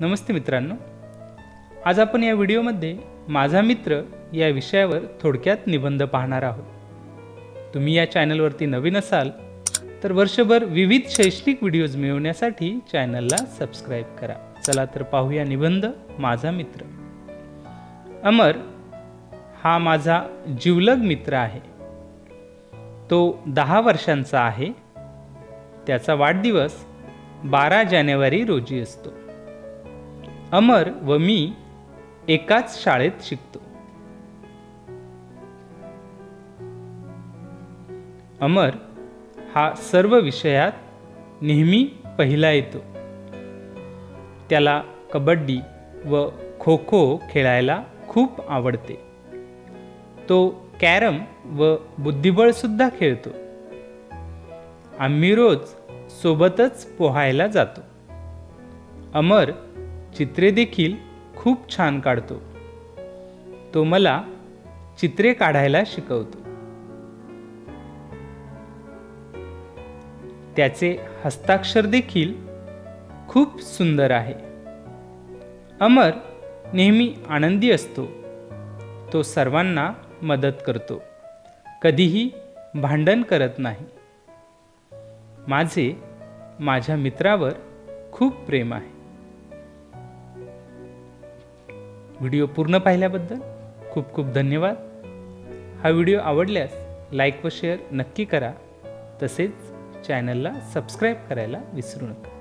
नमस्ते मित्रांनो. आज आपण या व्हिडिओमध्ये माझा मित्र या विषयावर थोडक्यात निबंध पाहणार आहोत. तुम्ही या चॅनलवरती नवीन असाल तर वर्षभर विविध शैक्षणिक व्हिडिओज मिळवण्यासाठी चॅनलला सबस्क्राईब करा. चला तर पाहूया निबंध माझा मित्र. अमर हा माझा जिवलग मित्र आहे. तो दहा वर्षांचा आहे. त्याचा वाढदिवस बारा जानेवारी रोजी असतो. अमर व मी एकाच शाळेत शिकतो. अमर हा सर्व विषयात नेहमी पहिला येतो. त्याला कबड्डी व खो खो खेळायला खूप आवडते. तो कॅरम व बुद्धिबळसुद्धा खेळतो. आम्ही रोज सोबतच पोहायला जातो. अमर चित्रे देखील खूप छान काढतो. तो मला चित्रे काढायला शिकवतो. त्याचे हस्ताक्षर देखील खूप सुंदर आहे. अमर नेहमी आनंदी असतो. तो सर्वांना मदत करतो. कधीही भांडण करत नाही. माझे माझ्या मित्रावर खूप प्रेम आहे. व्हिडिओ पूर्ण पाहिल्याबद्दल खूप खूप धन्यवाद. हा व्हिडिओ आवडल्यास लाईक व शेअर नक्की करा. तसेच चॅनलला सबस्क्राईब करायला विसरू नका.